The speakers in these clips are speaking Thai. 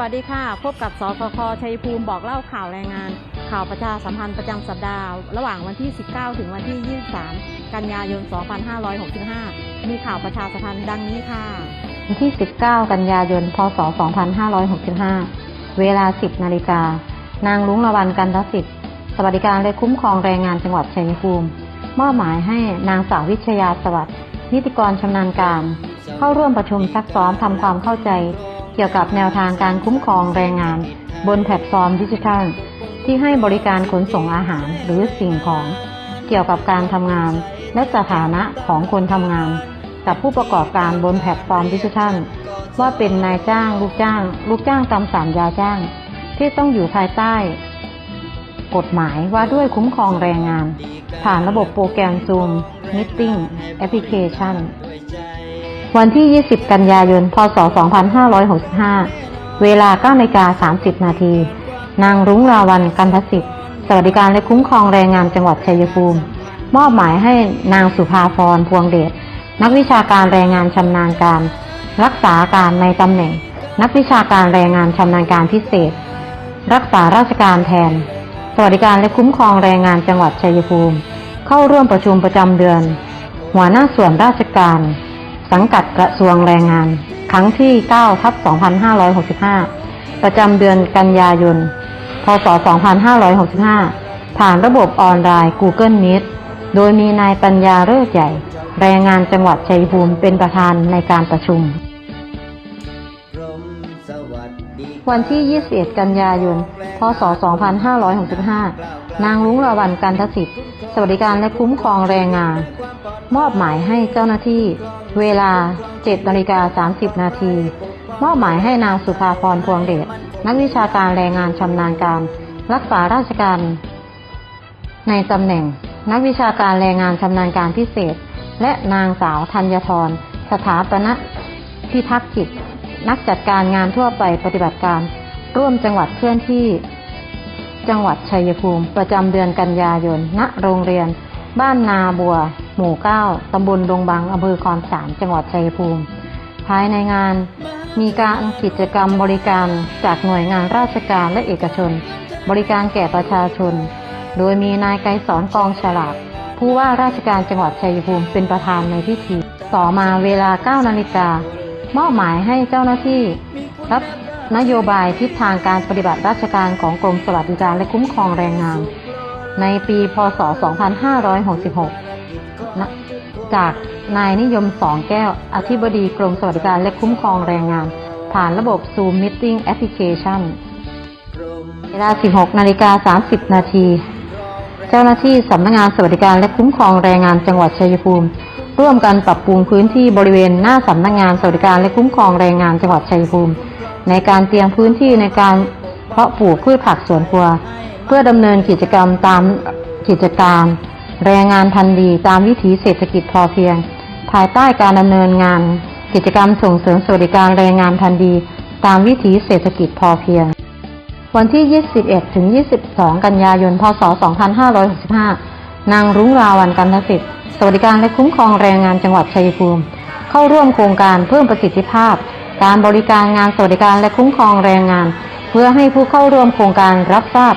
วัสดีค่ะ พบกับสสคชัยภูมิบอกเล่าข่าวแรงงาน ข่าวประชาสัมพันธ์ประจำสัปดาห์ ระหว่างวันที่ 19 ถึงวันที่ 23 กันยายน 2565 มีข่าวประชาสัมพันธ์ดังนี้ค่ะ วันที่ 19 กันยายน พศ 2565 เวลา 10 นาฬิกา นางลุงละวันกันทศิษย์สวัสดิการและคุ้มครองแรงงานจังหวัดชัยภูมิ มอบหมายให้นางสาววิชยาสวัสดิ์นิติกรชำนาญการ เข้าร่วมประชุมซักซ้อมทำความเข้าใจ เกี่ยวกับแนวทางการคุ้มครองแรงงาน บนแพลตฟอร์มดิจิทัล ที่ให้บริการขนส่งอาหารหรือสิ่งของ เกี่ยวกับการทำงาน และสถานะของคนทำงาน กับผู้ประกอบการบนแพลตฟอร์มดิจิทัล ว่าเป็นนายจ้าง ลูกจ้าง ลูกจ้างตามสัญญาจ้าง ที่ต้องอยู่ภายใต้ กฎหมายว่าด้วยคุ้มครองแรงงาน ผ่านระบบโปรแกรม Zoom Meeting Application วันที่ 20 กันยายน พศ 2565 เวลา9นาฬิกา30 นาที นางรุ้งราวันกันทศิษย์สวัสดิการและคุ้มครองแรงงานจังหวัดชัยภูมิ มอบหมายให้นางสุภาพรพวงเดช นักวิชาการแรงงานชำนาญการ รักษาการในตำแหน่ง นักวิชาการแรงงานชำนาญการพิเศษ รักษาราชการแทน สวัสดิการและคุ้มครองแรงงานจังหวัดชัยภูมิ เข้าร่วมประชุมประจำเดือน หัวหน้าส่วนราชการ สังกัดกระทรวงแรงงาน ครั้งที่9ทับ2565 ประจำเดือนกันยายน พศ 2565 ผ่านระบบออนไลน์ Google Meet โดยมีนายปัญญาเลิศใหญ่ แรงงานจังหวัดชัยภูมิเป็นประธานในการประชุม วันที่ 21 กันยายน พศ 2565 นางลุงละวันกันทศิษย์ สวัสดิการและคุ้มครองแรงงาน มอบหมายให้เจ้าหน้าที่ เวลา7นาฬิกา30 นาที มอบหมายให้นางสุภาพรพวงเดชนักวิชาการแรงงานชำนาญการ รักษาราชการ ในตำแหน่ง นักวิชาการแรงงานชำนาญการพิเศษ และนางสาวธัญทรสถาปนพิทักษ์กิจ นักจัดการงานทั่วไปปฏิบัติการ ร่วมจังหวัดเคลื่อนที่ จังหวัดชัยภูมิ ประจำเดือนกันยายน ณ โรงเรียน บ้านนาบัว หมู่ 9 ตำบลดงบัง อำเภอคอนสาร จังหวัดชัยภูมิ ภายในงาน มีการกิจกรรมบริการจากหน่วยงานราชการและเอกชน บริการแก่ประชาชน โดยมีนายไกรสอนกองฉลากผู้ว่าราชการจังหวัดชัยภูมิเป็นประธานในพิธี ต่อมาเวลา 9 นาฬิกามอบหมายให้เจ้าหน้าที่รับ นโยบายทิศทางการปฏิบัติราชการของกรมสวัสดิการและคุ้มครองแรงงาน ในปี พศ 2566นะจากนายนิยมสองแก้ว อธิบดีกรมสวัสดิการและคุ้มครองแรงงาน ผ่านระบบ Zoom Meeting Application เวลา 16 นาฬิกา 30 นาที เจ้าหน้าที่สำนักงานสวัสดิการและคุ้มครองแรงงานจังหวัดชัยภูมิ ร่วมกันปรับปรุงพื้นที่บริเวณหน้าสำนักงานสวัสดิการและคุ้มครองแรงงานจังหวัดชัยภูมิ ในการเตรียมพื้นที่ในการเพาะปลูกพืชผักสวนครัว เพื่อดำเนินกิจกรรมตามกิจการแรงงานทันดี ตามวิถีเศรษฐกิจพอเพียง ภายใต้การดำเนินงาน กิจกรรมส่งเสริมสวัสดิการแรงงานทันดี ตามวิถีเศรษฐกิจพอเพียง วันที่ 21 ถึง 22 กันยายน พศ 2565 นางรุ้งราวันกันทศิษย์สวัสดิการและคุ้มครองแรงงานจังหวัดชัยภูมิ เข้าร่วมโครงการเพิ่มประสิทธิภาพ การบริการงานสวัสดิการและคุ้มครองแรงงาน เพื่อให้ผู้เข้าร่วมโครงการรับทราบ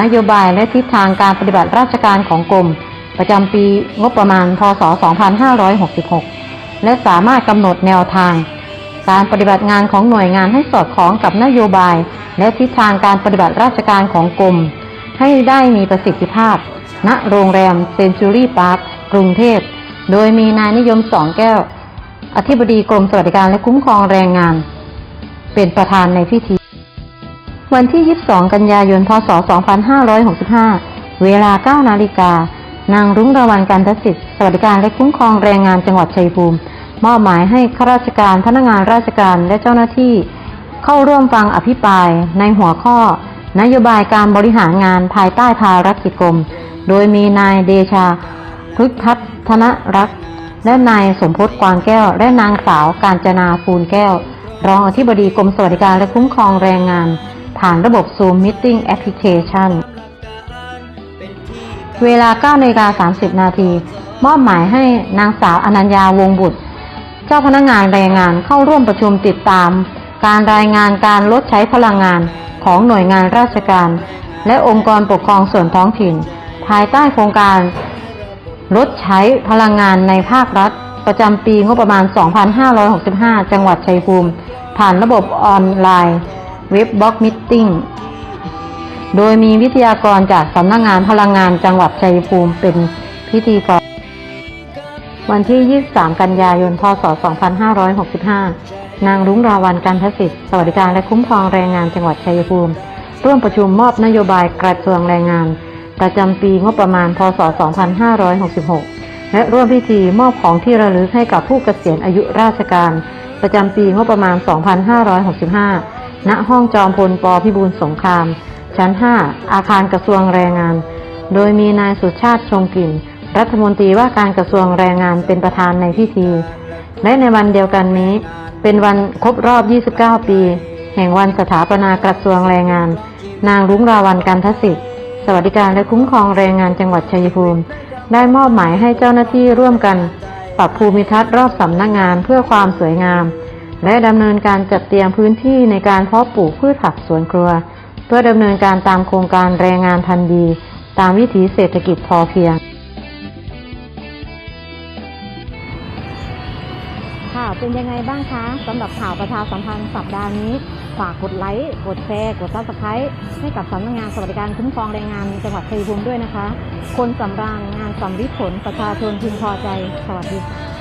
นโยบายและทิศทางการปฏิบัติราชการของกรม ประจำปีงบประมาณ พศ 2566 และสามารถกำหนดแนวทาง การปฏิบัติงานของหน่วยงานให้สอดคล้องกับนโยบาย และทิศทางการปฏิบัติราชการของกรม ให้ได้มีประสิทธิภาพ ณ โรงแรมเซนจูรี่พาร์คกรุงเทพ โดยมีนายนิยมสองแก้ว อธิบดีกรมสวัสดิการและคุ้มครองแรงงาน เป็นประธานในพิธี วันที่ 22 กันยายน พศ 2565 เวลา 9 นาฬิกา นางรุ้งระวันการทศิษย์สวัสดิการและคุ้มครองแรงงานจังหวัดชัยภูมิ มอบหมายให้ข้าราชการพนักงานราชการและเจ้าหน้าที่ เข้าร่วมฟังอภิปรายในหัวข้อ นโยบายการบริหารงานภายใต้ภารกิจกรม โดยมีนายเดชาพฤกทัศนรักษ และนายสมพศกวางแก้ว และนางสาวการจนาฟูลแก้ว รองอธิบดีกรมสวัสดิการและคุ้มครองแรงงาน ผ่านระบบ Zoom Meeting Application เวลา9นาฬิกา30 นาที มอบหมายให้นางสาวอนัญญาวงบุตร เจ้าพนักงานแรงงานเข้าร่วมประชุมติดตาม การรายงานการลดใช้พลังงานของหน่วยงานราชการ และองค์กรปกครองส่วนท้องถิ่น ภายใต้โครงการ ลดใช้พลังงานในภาครัฐ ประจำปีงบประมาณ 2565 จังหวัดชัยภูมิ ผ่านระบบออนไลน์เว็บบล็อกมิทติ้งโดยมีวิทยากรจากสำนักงานพลังงานจังหวัดชัยภูมิเป็นพิธีกร วันที่ 23 กันยายน พศ 2565 นางรุ้งราวันกันทศิษย์สวัสดิการและคุ้มครองแรงงานจังหวัดชัยภูมิ ร่วมประชุมมอบนโยบายกระทรวงแรงงาน ประจำปีงบประมาณ พศ 2566 และร่วมพิธีมอบของที่ระลึกให้กับผู้เกษียณอายุราชการ ประจำปีงบประมาณ 2565 ณ ห้องจอมพลปพิบูลสงคราม ชั้น 5 อาคารกระทรวงแรงงาน โดยมีนายสุชาติชมกลิ่น รัฐมนตรีว่าการกระทรวงแรงงานเป็นประธานในพิธี และในวันเดียวกันนี้ เป็นวันครบรอบ 29 ปี แห่งวันสถาปนากระทรวงแรงงาน นางรุ้งราวันกันทศิษย์ สวัสดิการและคุ้มครองแรงงานจังหวัดชัยภูมิ ได้มอบหมายให้เจ้าหน้าที่ร่วมกัน ปรับภูมิทัศน์รอบสำนักงานเพื่อความสวยงาม และดำเนินการจัดเตรียมพื้นที่ในการเพาะปลูกพืชผักสวนครัว เพื่อดำเนินการตามโครงการแรงงานทันดี ตามวิถีเศรษฐกิจพอเพียง เป็นยังไงบ้างคะสำหรับข่าวประชาสัมพันธ์สัปดาห์นี้ ฝากกดไลค์กดแชร์กดซับสไครต์ให้กับสำนักงานสวัสดิการคุ้มครองแรงงานจังหวัดชัยภูมิด้วยนะคะ คนสำราญงานสำริดผลประชาชนพึงพอใจสวัสดีค่ะ